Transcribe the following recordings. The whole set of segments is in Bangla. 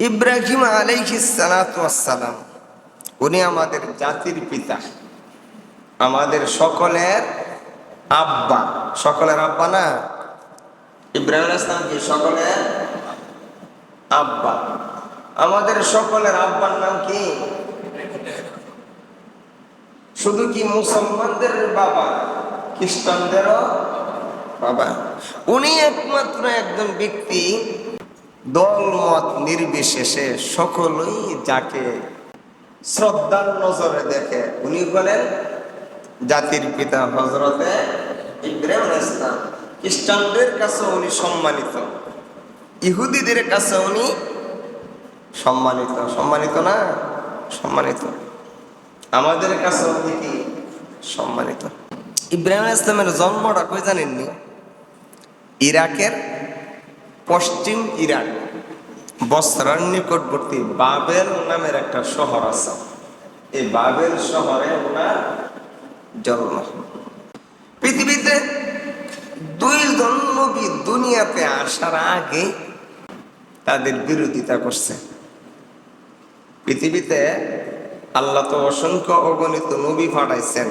ইব্রাহিম আলাইহিসালাম উনি আমাদের জাতির পিতা, আমাদের সকলের আব্বা। সকলের আব্বা না? ইব্রাহিম ইসলাম কি সকলের আব্বা? আমাদের সকলের আব্বার নাম কি? শুধু কি মুসলমানদের বাবা, খ্রিস্টানদেরও বাবা? উনি একমাত্র একজন ব্যক্তি দল মত নির্বিশেষে সকলেই যাকে শ্রদ্ধার নজরে দেখে উনি বলেন জাতির পিতা হজরতে ইব্রাহিম খ্রিস্টানদের কাছে উনি সম্মানিত। ইহুদিদের কাছে উনি সম্মানিত। সম্মানিত না? সম্মানিত। আমাদের কাছে উনি কি? সম্মানিত। ইব্রাহিম ইসলামের জন্মটা কই জানেননি? ইরাকের পশ্চিম ইরাক। বস্ত্রার নিকটবর্তী বাবেল নামের একটা শহর আছে। এই বাবেল শহরে ওনার জন্ম। পৃথিবীতে দুই নবী দুনিয়াতে আসার আগে তাদের বিরোধিতা করছে। পৃথিবীতে আল্লাহ তো অসংখ্য অগণিত নবী ফাটাইছেন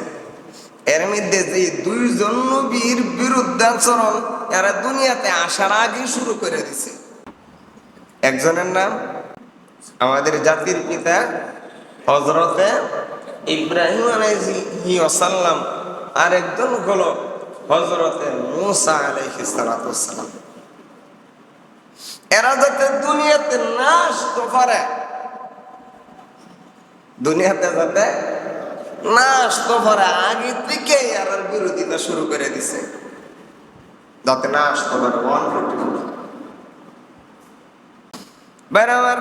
এর মধ্যে যে দুইজন নবীর বিরুদ্ধাচরণ এরা দুনিয়াতে আসার আগে শুরু করে দিছে। একজনের নাম আমাদের জাতির পিতা হজরতে ইব্রাহিম আলাইহি ওসাল্লাম আর একজন হলো হজরতে মুসা আলাইহি সালাম এরা যাতে দুনিয়াতে না আসতে পারে, দুনিয়াতে যাতে না আসতে পারে, আগে থেকে আর বিরোধিতা শুরু করে দিছে। যাতে না আসতে পারে ফোর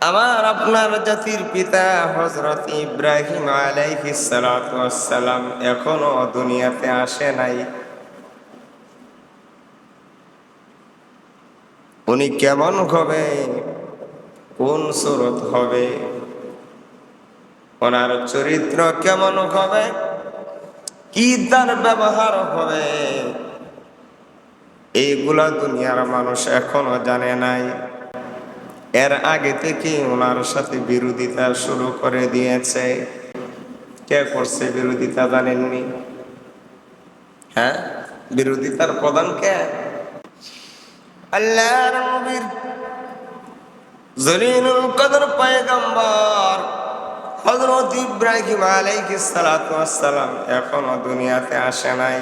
আমার আপনার জাতির পিতা হজরত ইব্রাহিম আলাইহিস সালাম এখনও দুনিয়াতে আসে নাই। উনি কেমন হবে? কোন সুরত হবে? ওনার চরিত্র কেমন হবে? কি তার ব্যবহার হবে? এইগুলা দুনিয়ার মানুষ এখনও জানে নাই। এর আগে থেকে ওনার সাথে বিরোধিতা শুরু করে দিয়েছে। কে করছে বিরোধিতা জানেননি? হ্যাঁ? বিরোধিতার প্রধান কে? জলিনুল কদর ইব্রাহিম আলাইহিস ওয়াসসালাম এখনও দুনিয়াতে আসে নাই।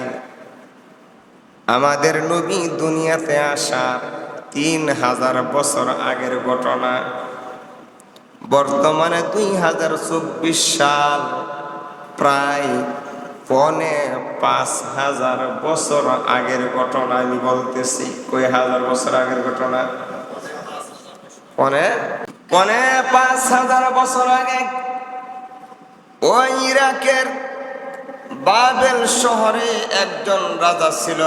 আমাদের নবী দুনিয়াতে আসার তিন হাজার বছর আগের ঘটনা। বর্তমানে দুই হাজার চব্বিশ সাল প্রায় পনে পাঁচ হাজার বছর আগের ঘটনা আমি বলতেছি। কই হাজার বছর আগের ঘটনা? পনে? পনে পাঁচ হাজার বছর আগে। ওই ইরাকের বাবেল শহরে একজন রাজা ছিল।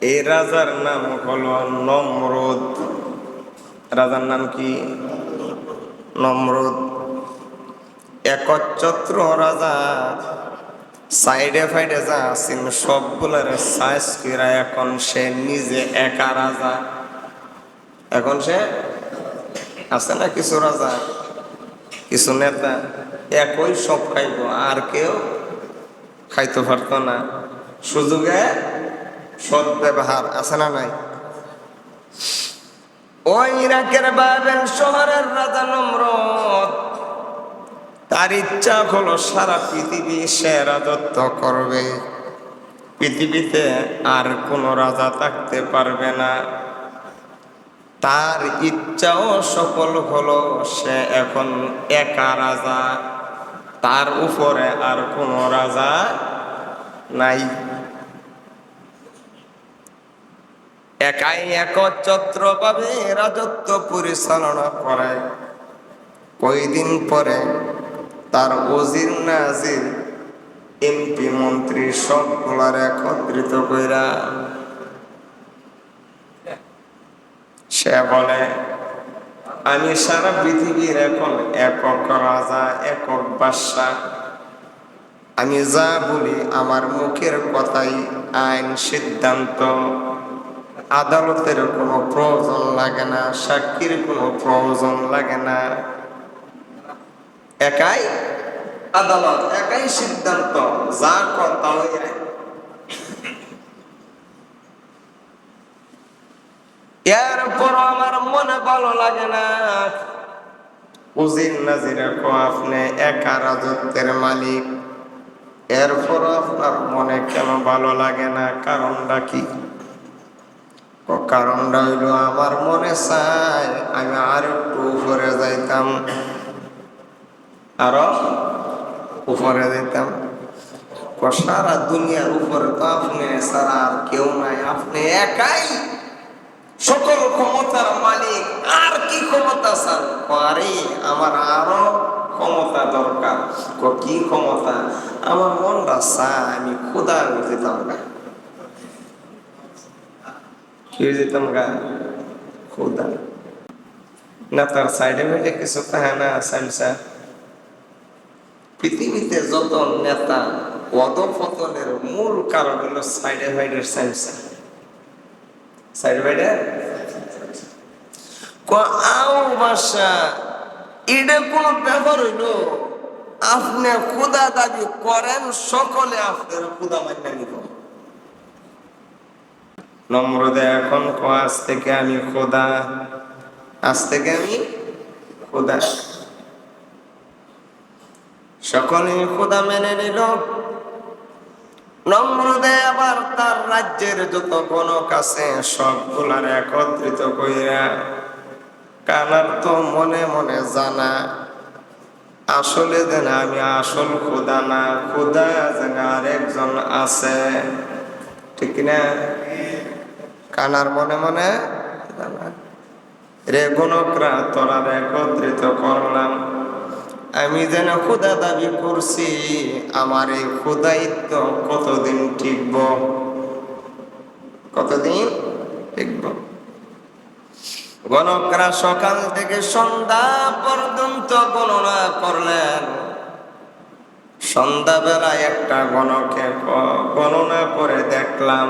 এই রাজার নাম হলো নমরুদ। রাজার নাম কি? নমরুদ। একচ্ছত্র রাজা, সাইডে ফাইডে যা আছেন সবগুলার সাইজ কিরা এখন সে নিজে একা রাজা। এখন সে আছে না কিছু রাজা? কিছু নেতা একই সব খাইব, আর কেউ খাইতে পারতো না। সুযোগে সৎ ব্যবহার আছে না নাই? শহরের রাজা তার ইচ্ছা হলো সারা পৃথিবী সে রাজত্ব করবে। পৃথিবীতে আর কোনো রাজা থাকতে পারবে না। তার ইচ্ছাও সফল হলো, সে এখন একা রাজা। তার উপরে আর কোনো রাজা নাই। একাই একচ্ছত্র ভাবে রাজত্ব পরিচালনা করে। কয়দিন পরে তার ওজির নাজির এমপি মন্ত্রী সবগুলার একত্রিত কইরা সে বলে, আমি সারা পৃথিবীর এখন একক রাজা, একক বাদশা আমি যা বলি আমার মুখের কথাই আইন সিদ্ধান্ত। আদালতের কোনো প্রয়োজন লাগে না, সাক্ষীর কোনো প্রয়োজন লাগে না। একাই আদালত, একাই সিদ্ধান্ত, যা কথা এরপর আমার মনে ভালো লাগে না। আপনি একা মালিক। এরপর আপনার মনে কেন ভালো লাগে না? আমার মনে আমি আর একটু উপরে যাইতাম। আরও উপরে সারা দুনিয়ার উপরে তো আপনি সারা আর কেউ নাই। আপনি একাই সকল ক্ষমতার মালিক আর কি ক্ষমতা চান আরে আমার আরও ক্ষমতা দরকার। ক ক্ষমতা? আমার মনটা চায় আমি খোদা যেতাম গা। কি গা? খোদা না, তার সাইডে কিছু তাহা না সাইলসা পৃথিবীতে যত নেতা অধপতনের মূল কারণ হলো সাইডে মাইডের সাইলসা আপনি খুদা দাবি করেন, সকলে আপনার খুদা নিব। নম্রদে এখন ক আজ থেকে আমি খোদা আজ থেকে আমি খোদা সকলে খোদা মেনে নিল। নম্রদে আবার তার রাজ্যের যত গণক আছে সবগুলার একত্রিত কইরা কানার তো মনে মনে জানা, আসলে যেন আমি আসল খুদা না, খুদা যেন আরেকজন আছে। ঠিক না কানার মনে মনে জানা। রে গণকরা তোরা একত্রিত করলাম। আমি যেন খুদা দাবি করছি, আমার এই খুদাইত্ব কতদিন টিকব? কতদিন টিকব? গণকরা সকাল থেকে সন্ধ্যা পর্যন্ত গণনা করলেন। সন্ধ্যাবেলা একটা গণকে গণনা করে দেখলাম,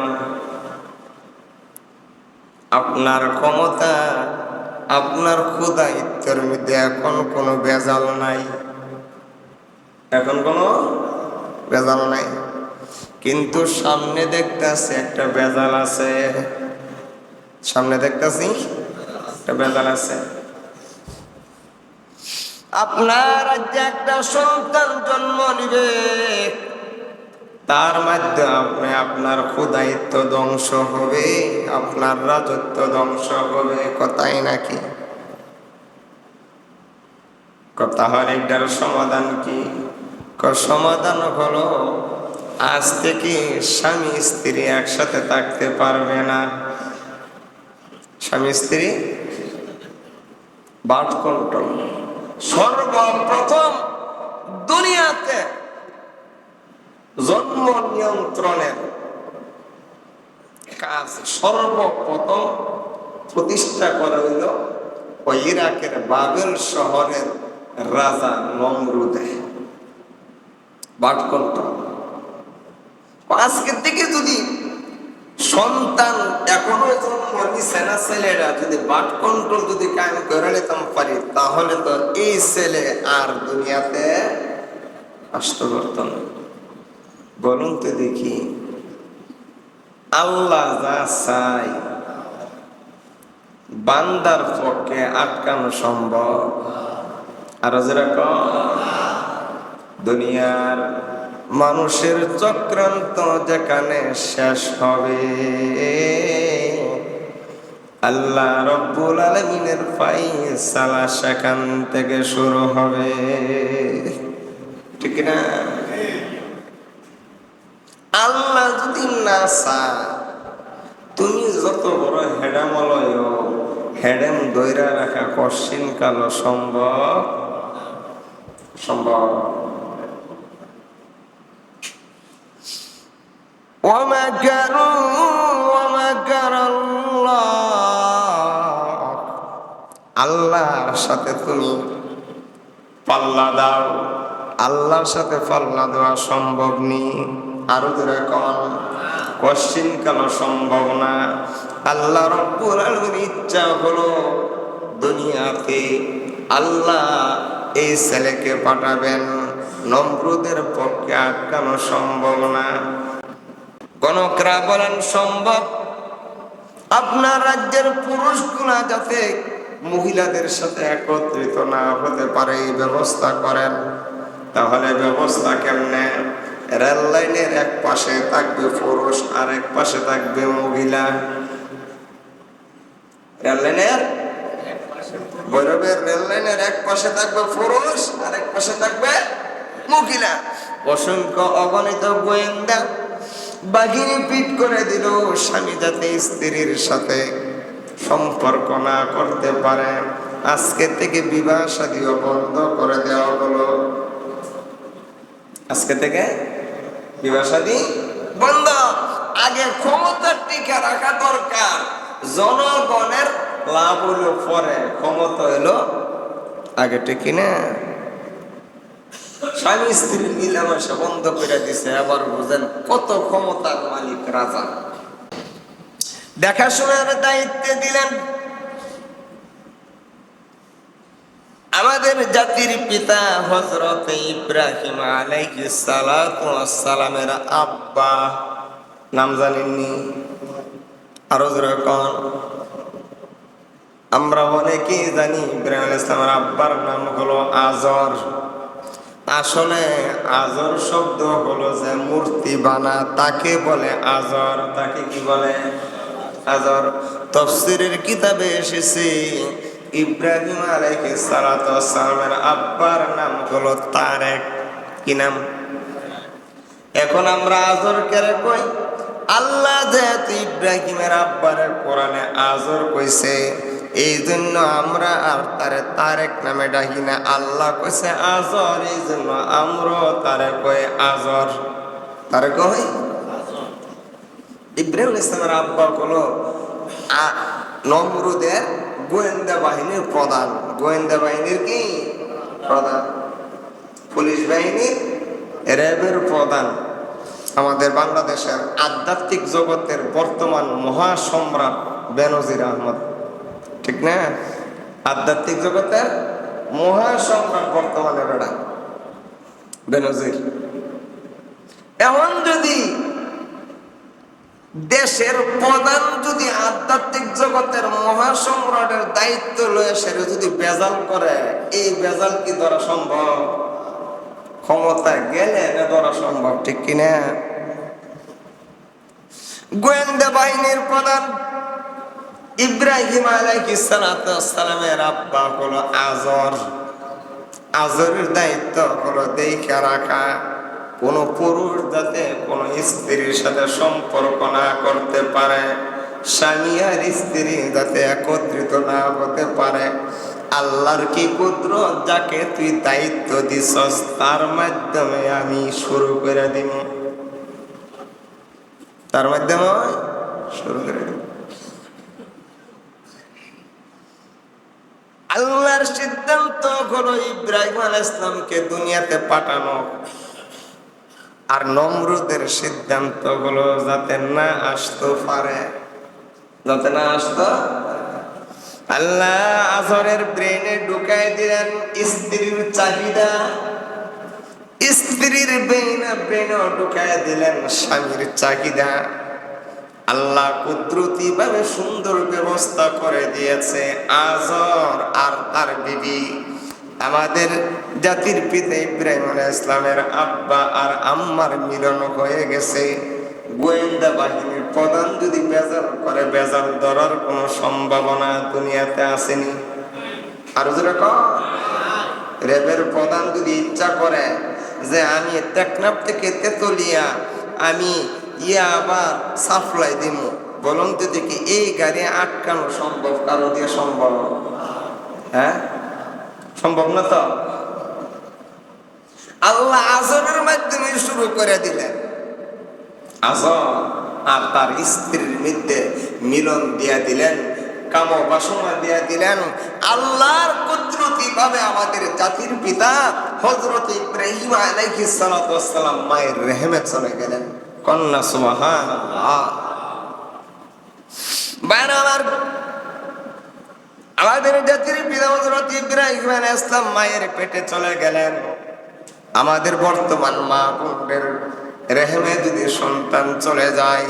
আপনার ক্ষমতা আপনার ক্ষুদায়িত্বের মধ্যে এখন কোনো বেজাল নাই। এখন কোনো বেজাল নাই। কিন্তু সামনে দেখতেছি একটা বেজাল আছে। সামনে দেখতেছি একটা বেজাল আছে। আপনার রাজ্যে একটা সন্তান জন্ম নিবে। তার মাধ্যমে আপনি আপনার ক্ষুদায়িত্ব ধ্বংস হবে, আপনার রাজত্ব ধ্বংস হবে, কথাই নাকি? কথা হল এটার সমাধান কি? সমাধান হলো, আজ থেকে স্বামী স্ত্রী একসাথে থাকতে পারবে না। স্বামী স্ত্রী? Birth control. সর্বপ্রথম দুনিয়াতে জন্ম নিয়ন্ত্রণের কাজ সর্বপ্রথম প্রতিষ্ঠা করা হইল ইরাকের বাবেল শহরের রাজা নমরুদে। বাটকন্ত আজকের থেকে যদি সন্তান এখনও জন্ম নিছে না ছেলেরা যদি বাট কন্ট্রোল যদি কায়েম করে নিতাম পারি, তাহলে তো এই ছেলে আর দুনিয়াতে আসতে পারত না বলুন তো দেখি। আল্লাহ যা চাই বান্দার পক্ষে আটকানো সম্ভব। আর যেরকম দুনিয়ার মানুষের চক্রান্ত যেখানে শেষ হবে, আল্লাহ রব্বুল আলমিনের পাই সালা সেখান থেকে শুরু হবে। ঠিক না আল্লাহ যদি না চায় তুমি যত বড় হেডামলয় হেডেম দৈরা রাখা কশিন কালো সম্ভব সম্ভব ومكروا ومكر الله আল্লাহর সাথে তুমি পাল্লা দাও আল্লাহর সাথে পাল্লা দেওয়া সম্ভব নেই আরও কন কশ্চিন কাল সম্ভব না। আল্লাহ রব্বুল আলমীর ইচ্ছা হলো দুনিয়াতে আল্লাহ এই ছেলেকে পাঠাবেন। নমরুদের পক্ষে আটকানো সম্ভব না। গণকরা বলেন, সম্ভব। আপনার রাজ্যের পুরুষগুলা যাতে মহিলাদের সাথে একত্রিত না হতে পারে, এই ব্যবস্থা করেন। তাহলে ব্যবস্থা কেমনে? রেল লাইনের এক পাশে থাকবে পুরুষ আর এক পাশে থাকবে মহিলা। রেল লাইনের? থাকবে পুরুষ আর এক পাশে থাকবে মহিলা। অসংখ্য গোয়েন্দা করে দিল স্বামী স্ত্রীর সাথে সম্পর্ক না করতে পারে। আজকে থেকে বিবাহ সাদীও বন্ধ করে দেওয়া হলো। আজকে থেকে বিবাহ বন্ধ। আগে ক্ষমতার টিকা রাখা দরকার। জনগণের লাভ হলো পরে, ক্ষমতা হলো আগে টিকি না। স্বামী স্ত্রীর মিলামেশা বন্ধ করে দিছে আবার বুঝেন কত ক্ষমতার মালিক রাজা। দেখাশোনার দায়িত্বে দিলেন আমাদের জাতির পিতা হজরত ইব্রাহিম আলাইহিস সালাতু সালামের আব্বা, নাম জানেননি? আরও জোরে কন। আমরা অনেকেই জানি ইব্রাহিম আলাইহিস সালামের আব্বার নাম হলো আজর। আসলে আজর শব্দ হলো যে মূর্তি বানা, তাকে বলে আজর। তাকে কি বলে? আজর। তফসিরের কিতাবে এসেছে ইব্রাহিম আলাইহিস সালাতু ওয়াস সালামের আব্বার নাম হলো তারেক। কি নাম? এখন আমরা আজর কেরে কই? আল্লাহ যেহেতু ইব্রাহিমের আব্বারে কোরআনে আজর কইছে এই জন্য আমরা আর তারে তারেক নামে ডাকি না। আল্লাহ কইছে আজর এই জন্য আমরা তারে কই আজর। তারে কই ইব্রাহিম ইসলামের আব্বা আ- নমরুদের গোয়েন্দা বাহিনীর প্রধান। গোয়েন্দা বাহিনীর কি? প্রধান। পুলিশ বাহিনীর র্যাবের প্রধান। আমাদের বাংলাদেশের আধ্যাত্মিক জগতের বর্তমান মহাসম্রাট বেনজির আহমদ। ঠিক না? আধ্যাত্মিক জগতের মহাসম্রাট বর্তমানে বেড়া। বেনজির। এখন যদি দেশের প্রধান যদি আধ্যাত্মিক জগতের মহাসম্রাটের দায়িত্ব লয়ে সেটা যদি বেজাল করে, এই বেজাল কি ধরা সম্ভব? ক্ষমতা গেলে ধরা সম্ভব, ঠিক কিনা? গোয়েন্দা বাহিনীর প্রধান ইব্রাহিম আলাইহিস সালামের আব্বা হলো আজর। আজরের দায়িত্ব হলো দেখে রাখা। কোন পুরুষ যাতে কোন স্ত্রীর সাথে সম্পর্ক না করতে পারে, স্বামী আর স্ত্রী যাতে একত্রিত না হতে পারে, আল্লাহর কি কুদ্র যাকে তুই দায়িত্ব দিছস তার মাধ্যমে আমি শুরু করে দিব। তার মাধ্যমে শুরু করে দিব। আল্লাহর সিদ্ধান্ত হলো ইব্রাহিম আল ইসলামকে দুনিয়াতে পাঠানো। আর নমরুদের সিদ্ধান্ত হলো যাতে না আসতে পারে। যাতে না আসতো আল্লাহ আজরের ব্রেনে ঢুকাই দিলেন স্ত্রীর চাহিদা। স্ত্রীর ব্রেনে ব্রেনে ঢুকাই দিলেন স্বামীর চাহিদা। আল্লাহ কুদরতি ভাবে সুন্দর ব্যবস্থা করে দিয়েছে আজর আর তার বিবি। আমাদের জাতির পিতা ইব্রাহিম ইসলামের আব্বা আর আম্মার মিলন হয়ে গেছে। গোয়েন্দা বাহিনীর প্রধান যদি বেজাল করে, বেজাল ধরার কোনো সম্ভাবনা দুনিয়াতে আসেনি। আর যেরকম রেবের প্রধান যদি ইচ্ছা করে যে আমি টেকনাফ থেকে তেতুলিয়া, আমি ইয়া আবার সাপ্লাই দিব বলুন তো দেখি এই গাড়ি আটকানো সম্ভব, কারও দিয়ে সম্ভব? হ্যাঁ? সম্ভব না তো? আল্লাহ আজরের মাধ্যমে শুরু করে দিলেন। আজর আর তার স্ত্রীর মধ্যে মিলন দিয়া দিলেন কাম বাসনা দিয়া দিলেন। আল্লাহর কুদরতি ভাবে আমাদের জাতির পিতা হযরত ইব্রাহিম ওয়াস সালাম মায়ের রেহেমে চলে গেলেন। কন্যা সুবহানাল্লাহ। বাইরে আমার আমাদের জাতির পিতা ইব্রাহিম আলাইহিস মায়ের পেটে চলে গেলেন। আমাদের বর্তমান মা বোনদের রেহেমে যদি সন্তান চলে যায়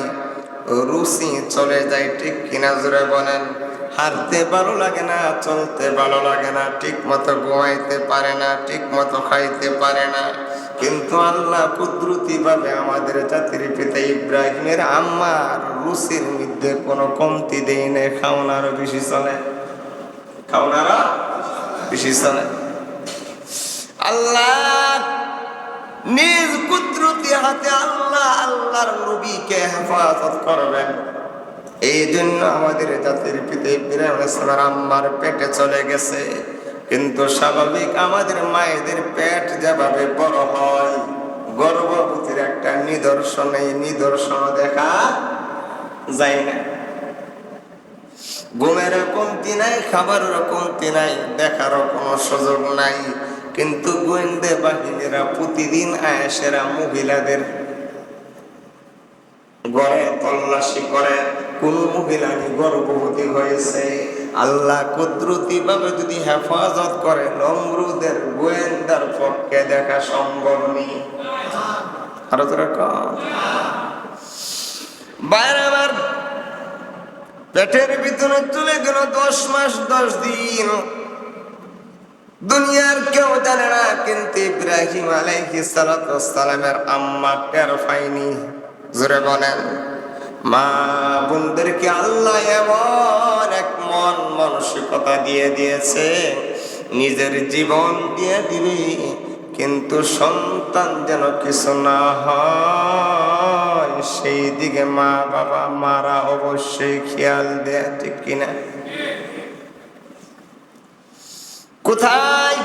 রুচি চলে যায়, ঠিক কিনা জোরে বলেন? হাঁটতে ভালো লাগে না, চলতে ভালো লাগে না ঠিক মতো ঘুমাইতে পারে না ঠিক মতো খাইতে পারে না। কিন্তু আল্লাহ কুদরতি ভাবে আমাদের জাতির পিতা ইব্রাহিমের আম্মার রুচির মধ্যে কোনো কমতি দেই নেই খাওনারও বেশি চলে। খাওনারা আল্লাহ নিজ কুদরতি হাতে আল্লাহ, আল্লাহর হেফাজত করবেন। এই জন্য আমাদের জাতির আম্মার পেটে চলে গেছে। কিন্তু স্বাভাবিক আমাদের মায়েদের পেট যেভাবে বড় হয়, গর্ভবতীর একটা নিদর্শন, এই নিদর্শন দেখা যায় না। ঘুমের কমতি নাই, খাবারের কমতি নাই, দেখারও কোনো সুযোগ নাই। কিন্তু গোয়েন্দে বাহিনীরা প্রতিদিন আয়েসেরা মহিলাদের গড়ে তল্লাশি করে। কোন মহিলা কি গর্ভবতী হয়েছে? আল্লাহ কুদরতি ভাবে যদি হেফাজত করে, নমরুদের গোয়েন্দার পক্ষে দেখা সম্ভব নেই আরও তোরা কম বাইরে পেটের ভিতরে চলে গেল দশ মাস, দশ দিন। দুনিয়ার কেউ জানে না, কিন্তু ইব্রাহিম আলাইহিস সালামের আম্মা টের পায়নি। জোরে বলেন, মা বোনদেরকে আল্লাহ এমন এক মন মানসিকতা দিয়ে দিয়েছে, নিজের জীবন দিয়ে দিবে, কিন্তু সন্তান যেন কিছু না হয়। সেই দিকে মা বাবা মারা অবশ্যই খেয়াল দেয়া ঠিক কিনা? কোথায়?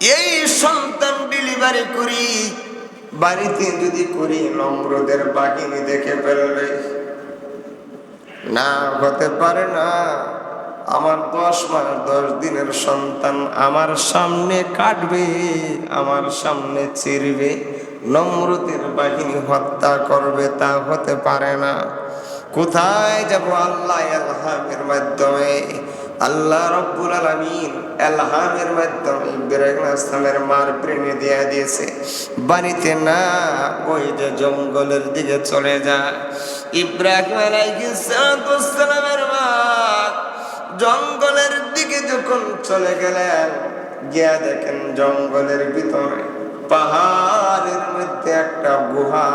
এই সন্তান ডেলিভারি করি, বাড়িতে যদি করি, নম্রদের বাহিনী দেখে ফেলবে। না, হতে পারে না। আমার দশ মাস, দশ দিনের সন্তান আমার সামনে কাটবে, আমার সামনে চিরবে। নম্রদের বাহিনী হত্যা করবে তা হতে পারে না। কোথায় যাব আল্লাহ আল্লাহের মাধ্যমে? আল্লাহ রব্বুল আলমিন এলহামের মাধ্যমে ইব্রাহিম আসলামের মার প্রেমে দেয়া দিয়েছে। বাড়িতে না, ওই যে জঙ্গলের দিকে চলে যা। ইব্রাহিম আলাইহিসসালামের মা জঙ্গলের দিকে যখন চলে গেলেন, গিয়া দেখেন জঙ্গলের ভিতরে পাহাড়ের মধ্যে একটা গুহা,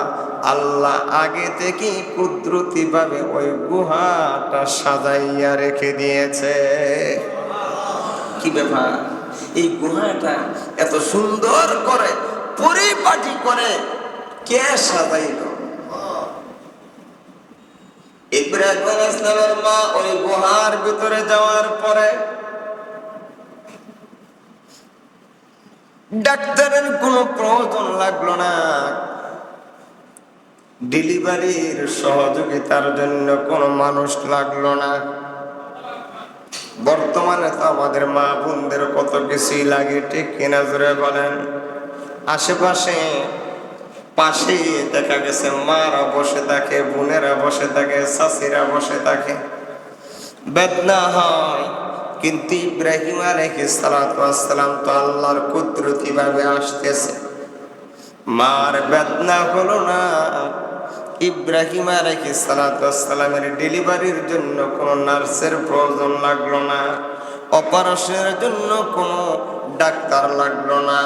আল্লাহ আগে থেকে কুদরতি ভাবে ওই গুহাটা সাজাইয়া রেখে দিয়েছে। কি ব্যাপার? এই গুহাটা এত সুন্দর করে, পরিপাটি করে কে সাজাইল? ইব্রাহিম ইসলামের মা ওই গুহার ভিতরে যাওয়ার পরে ডাক্তারের কোনো প্রয়োজন লাগল না। ডেলিভারির সহযোগিতার জন্য কোনো মানুষ লাগল না। বর্তমানে তো আমাদের মা বোনদের কত কিছুই লাগে, ঠিক কিনা বলেন? আশেপাশে পাশে দেখা গেছে, মারা বসে থাকে, বোনেরা বসে থাকে শাশিরা বসে থাকে। বেদনা হয়। কিন্তু ইব্রাহিম আলহি সালাম তো আল্লাহর কুদরতি ভাবে আসতেছে। মার বেদনা হলো না, ইব্রাহিম আলহি সালাতামের ডেলিভারির জন্য কোনো নার্সের প্রয়োজন লাগল না, অপারেশনের জন্য কোনো ডাক্তার লাগল না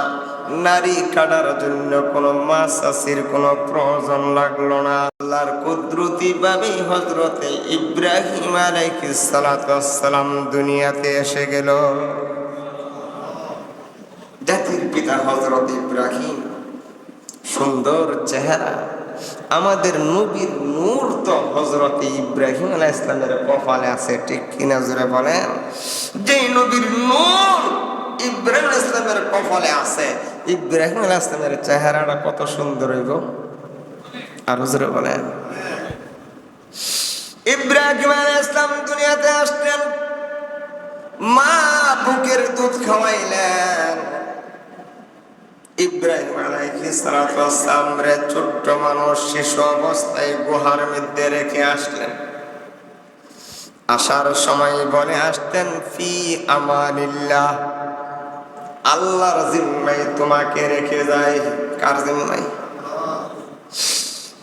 নারী কাটার জন্য কোনো মাসাসির কোনো প্রয়োজন লাগল না। আল্লাহর কুদরতি ভাবে হজরতে ইব্রাহিম আলাইহিস সালাম দুনিয়াতে এসে গেল। জাতির পিতা হজরত ইব্রাহিম, সুন্দর চেহারা। আমাদের নবীর নূর তো হজরত ইব্রাহিম আলাহ ইসলামের কপালে আছে, ঠিক কিনা জোরে বলেন? যে নবীর নূর ইব্রাহিম ইসলামের কপালে আছে ইব্রাহিম আলাহ ইসলামের চেহারাটা কত সুন্দর হইব। আর জোরে বলেন। ইব্রাহিম আলাইহিস ইসলাম দুনিয়াতে আসলেন। মা বুকের দুধ খাওয়াইলেন। ইব্রাহিম আলাইহিসসালাম রে ছোট্ট মানুষ, শিশু অবস্থায় গুহার মধ্যে রেখে আসলেন। আসার সময় বলে আসতেন, ফি আমানিল্লাহ। আল্লাহর জিম্মাই তোমাকে রেখে যায় কার জিম্মাই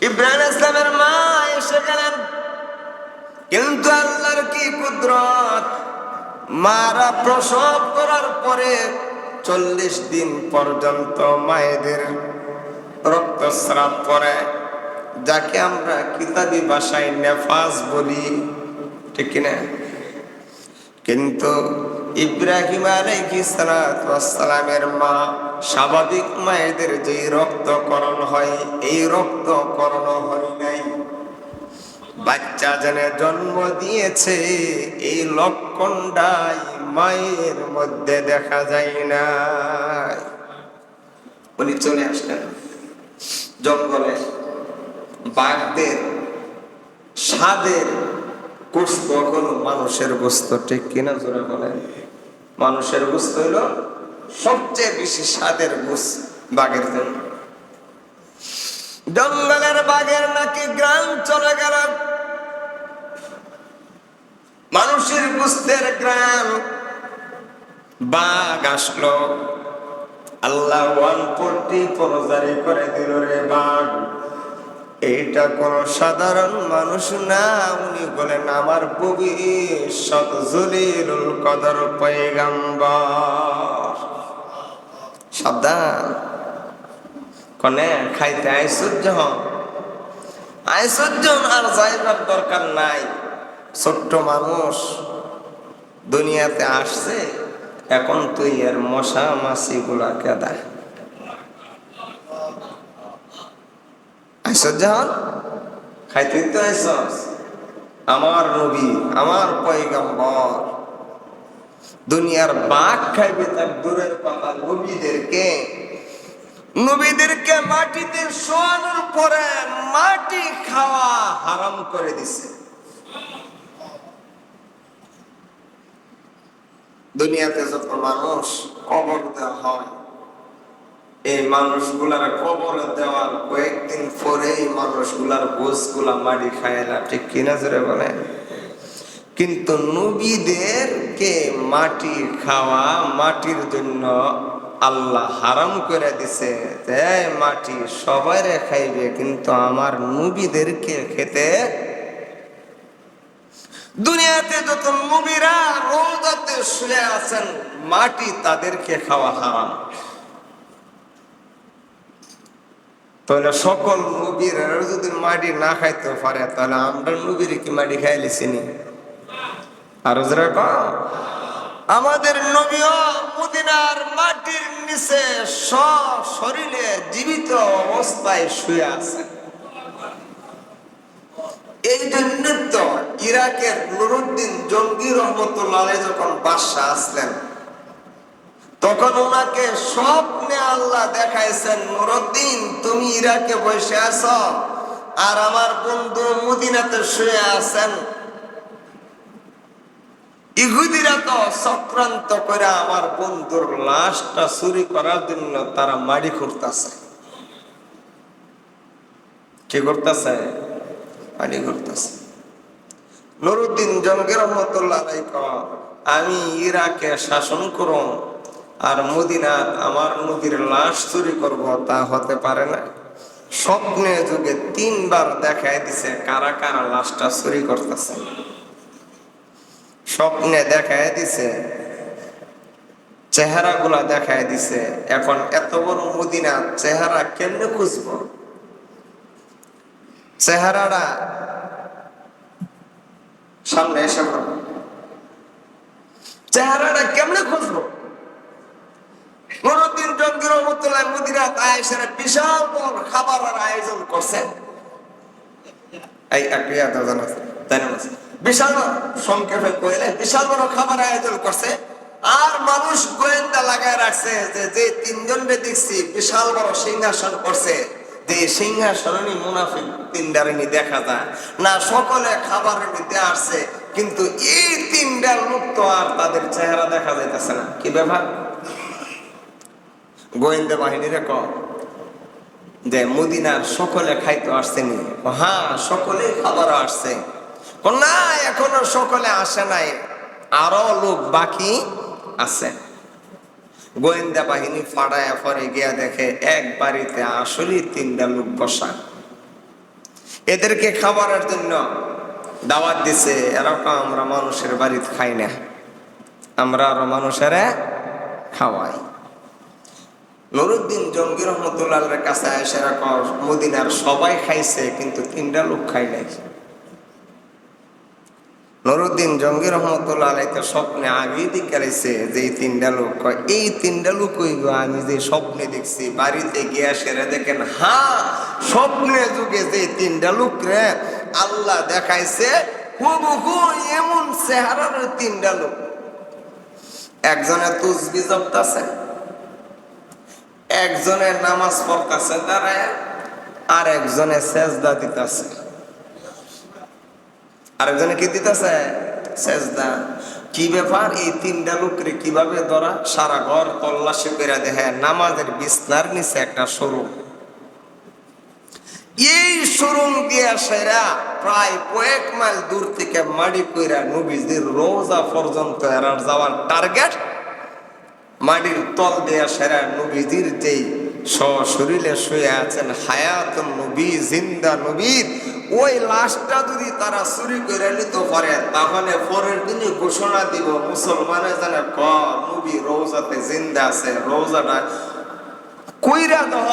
ইব্রাহিম ইসলামের মা এসে গেলেন। কিন্তু আল্লাহর কি কুদরত? মারা প্রসব করার পরে চল্লিশ দিন পর্যন্ত মায়েদের রক্তস্রাব করে যাকে আমরা কিতাবি ভাষায় নেফাজ বলি, ঠিক কিনা? কিন্তু ইব্রাহিম আলাইসালামের মা স্বাভাবিক মায়েদের যে রক্তকরণ হয়, এই রক্তকরণ হয় নাই। বাচ্চা জনে জন্ম দিয়েছে, এই লক্ষণটাই মায়ের মধ্যে দেখা যায় না উনি চলে আসলেন। জঙ্গলে বাঘদের স্বাদের গোস্ত হলো মানুষের গোস্ত, ঠিক কিনা জোরে বলেন? মানুষের গোস্ত হলো সবচেয়ে বেশি স্বাদের গোস বাঘের জন্য জঙ্গলের বাঘের নাকি গ্রাম চলে গেল। মানুষের গুস্তের গ্রাম, বাঘ আসলো। আল্লাহ ওয়ান ফোরটি জারি করে দিল রে বাঘ। এইটা কোন সাধারণ মানুষ না। উনি বলেন, আমার জলিলুল কদর পয়গাম্বর। সাবধান। কনে, খাইতে আইসুজ্জ হন। আইসুজ্জ আর যাইবার দরকার নাই। ছোট্ট মানুষ দুনিয়াতে আসছে, এখন তুই এর মশা মাছি গুলাকে দেয় আইসুজ্জ হন খাইতে তো আইসস আমার নবী, আমার পয়গম্বর। দুনিয়ার বাঘ খাইবে তার দূরের পাতা নবীদেরকে। নবীদেরকে মাটিতে শোয়ানোর পরে মাটি খাওয়া হারাম করে দিছে। দুনিয়াতে যত মানুষ কবর হয় এই মানুষগুলার কবর দেওয়ার কয়েকদিন পরে এই মানুষগুলার বোঝগুলা মাটি খায় না ঠিক কিনা জোরে বলে কিন্তু নবীদেরকে মাটি খাওয়া, মাটির জন্য আল্লাহ হারাম করে দিছে। মাটি সবাই খাইবে, কিন্তু আমার নবীদেরকে খেতে দুনিয়াতে যত নবীরা রোজাতে শুয়ে আছেন, মাটি তাদেরকে খাওয়া হারাম। তাহলে সকল নবীর যদি মাটি না খাইতে পারে, তাহলে আমরা নবীর কি মাটি খাইলেছি নি? আর আমাদের নবীও মদিনার মাটির নিচে শরীরে জীবিত অবস্থায় শুয়ে আছে। এই জন্য তো ইরাকের নুরুদ্দিন জঙ্গি রহমতুল্লাহ যখন বাদশাহ আসলেন তখন ওনাকে স্বপ্নে আল্লাহ দেখাইছেন, নুরুদ্দিন, তুমি ইরাকে বসে আছো আর আমার বন্ধু মদিনাতে শুয়ে আছেন। ইহুদিরা তো চক্রান্ত করে আমার বন্ধুর লাশটা চুরি করার জন্য তারা মাড়ি করতেছে কি করতেছে? মাড়ি করতেছে নুরুদ্দিন জঙ্গির রহমতুল্লাহ আমি ইরাকে শাসন করুন আর মদিনাত আমার নদীর লাশ চুরি করব তা হতে পারে না। স্বপ্নে যুগে তিনবার দেখায় দিছে কারা কারা লাশটা চুরি করতেছে। স্বপ্নে দেখায় দিছে চেহারা গুলা দেখায় দিছে, এখন এত বড় মদিনা চেহারা কেমনে খুঁজব? চেহারাটা সামনে এসে চেহারাটা কেমনে খুঁজবো? কোনদিন জঙ্গি রহমতুল্লাহ বিশাল বড় খাবারের আয়োজন করছে এই আছে। বিশাল সংক্ষেপে কইলে, বিশাল বড় খাবার আয়োজন করছে। আর মানুষ গোয়েন্দা লাগায় রাখছে যে যে তিনজনকে দেখছি বিশাল বড় সিংহাসন করছে। যে সিংহাসনই মুনাফিক তিনটারিনী দেখা যায়। না, সকলে খাবারের মধ্যে আসছে, কিন্তু এই তিনটার লোক তো আর তাদের চেহারা দেখা যাইতেছে না। কি ব্যাপার? গোয়েন্দা বাহিনীরে ক যে মদিনার সকলে খাইতে আসছেনি। হ্যাঁ সকলে খাবার আসছে। না এখনও সকলে আসে নাই। আরও লোক বাকি আছে। গোয়েন্দা বাহিনী ফাড়ায় ফরে গিয়া দেখে এক বাড়িতে আসলেই তিনটা লোক বসা। এদেরকে খাবারের জন্য দাওয়াত দিছে, এরকম আমরা মানুষের বাড়িতে খাই না। আমরা আরও মানুষের খাওয়াই। নুরুদ্দিন জঙ্গি রহমতুল্লাহের কাছে এরকম মদিনার সবাই খাইছে, কিন্তু তিনটা লোক খাই নাই। নুরুদ্দিন জঙ্গি রহমতুল্লাহ তো স্বপ্নে আগেই দিকালাইছে যে এই তিনটা লোক এই তিনটা লোক আমি যে স্বপ্নে দেখছি, বাড়িতে গিয়া সেরে দেখেন হ্যাঁ স্বপ্নে যুগে যে তিনটা লোক রে, আল্লাহ দেখাইছে, হুবহু এমন চেহারার তিনটা লোক। একজনে তুসবি জপতাছে একজনে নামাজ পড়তাছে দাঁড়ায় আর একজনে সেজদা দিতাছে। আরেকজনে কি দিতেছে? সেজদা। কি ব্যাপার? এই তিনটা লোকরে কীভাবে ধরা? সারা ঘর তল্লাশি করে দেখে নামাজের বিছনার নিচে একটা শোরুম। এই শোরুম দিয়ে সেরা প্রায় কয়েক মাইল দূর থেকে মাটি কইরা নবীজির রোজা পর্যন্ত এরার যাওয়ার টার্গেট মাটির তল দেয়া সেরা নবীজির যেই শরীরে শুয়ে আছেন হায়াত নবী, জিন্দা নবীর ওই লাশটা যদি তারা চুরি করে নিতে পারে, তাহলে পরের দিনই ঘোষণা দিব, মুসলমানে জানে ক, নবী রোজাতে জিন্দা আছে রোজাটা কইরা দহ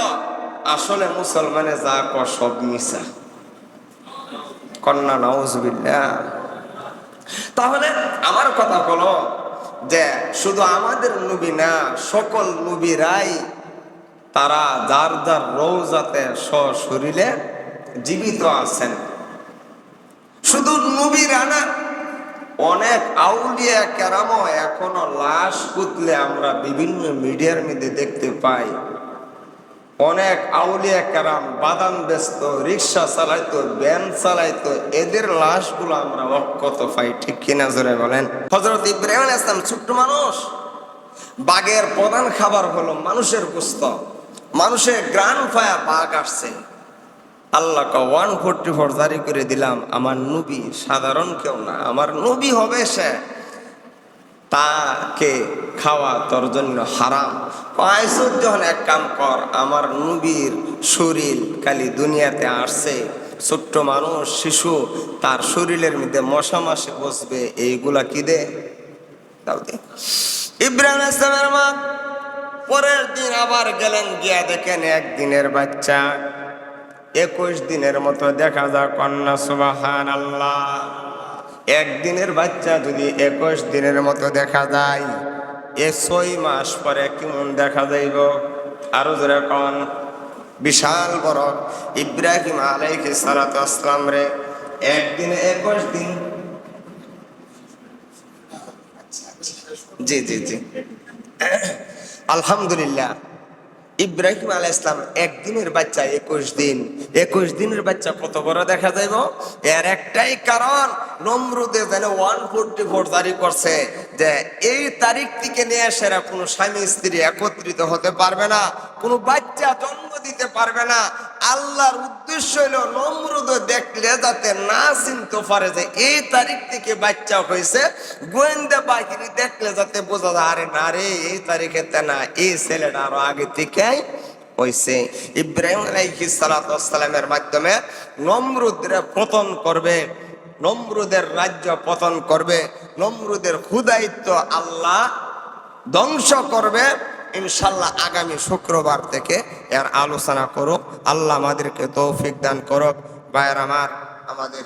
আসলে মুসলমানে যা ক সব মিশা কন্যা নওয়াজবিল্লাহ তাহলে আমার কথা হলো যে শুধু আমাদের নবী না, সকল নবীরাই তারা যার যার রোজাতে সশরীরে জীবিত আছেন। শুধু নবীরা না, অনেক আউলিয়া কেরামও এখনও লাশ পুতলে আমরা বিভিন্ন মিডিয়ার মধ্যে দেখতে পাই। অনেক আউলিয়া কেরাম, বাদাম ব্যস্ত রিক্সা চালাইতো ব্যান চালাইতো, এদের লাশগুলো আমরা অক্ষত পাই, ঠিক কিনা জোরে বলেন? হজরত ইব্রাহিম আলাইহিস সালাম ছোট্ট মানুষ। বাঘের প্রধান খাবার হলো মানুষের কুস্ত মানুষের গ্রান ফায়া বাঘ আসছে। আল্লাহ ওয়ান ফোরটি ফোর জারি করে দিলাম, আমার নবী সাধারণ কেউ না, আমার নবী হবে সে। তাকে খাওয়া তোর জন্য হারাম। পায়সুর যখন এক কাম কর, আমার নবীর শরীর কালি দুনিয়াতে আসছে। ছোট্ট মানুষ, শিশু, তার শরীরের মধ্যে মশা মাসে বসবে, এইগুলা কি দে? ইব্রাহিম ইসলামের মা, পরের দিন আবার গেলেন, গিয়া দেখেন একদিনের বাচ্চা। একুশ দিনের মতো দেখা যায় কন্যা সুবাহান আল্লাহ একদিনের বাচ্চা যদি একুশ দিনের মতো দেখা যায়, এ ছয় মাস পরে কেমন দেখা যাইব? আরও জোরে কন। বিশাল বড়। ইব্রাহিম আলাইহি সালাতু আসলাম রে, একদিনে একুশ দিন। জি জি জি। আলহামদুলিল্লাহ। ইব্রাহিম আলাহ ইসলাম একদিনের বাচ্চা একুশ দিন। একুশ দিনের বাচ্চা কত বড় দেখা যাইব? এর একটাই কারণ, নমরুদে যেন ওয়ান ফোরটি ফোর জারি করছে যে, এই তারিখ থেকে নিয়ে সেরা কোনো স্বামী স্ত্রী একত্রিত হতে পারবে না। কোনো বাচ্চা জন্ম দিতে পারবে না। আল্লাহর উদ্দেশ্য হলো নমরুদ দেখলে যাতে না চিনতে পারে যে এই তারিখ থেকে বাচ্চা হয়েছে। গোয়েন্দা বাহিনী দেখলে যাতে বোঝা যায়, আরে না রে, এই তারিখে না, এই ছেলেটা আরও আগে থেকে হয়েছে ইব্রাহিম আলাইহিস সালামের মাধ্যমে নমরুদরে পতন করবে, নমরুদের রাজ্য পতন করবে, নমরুদের ক্ষুদায়িত্ব আল্লাহ ধ্বংস করবে। ইনশাল্লাহ আগামী শুক্রবার থেকে এর আলোচনা করুক। আল্লাহ আমাদেরকে তৌফিক দান করুক। বায়ের আমার, আমাদের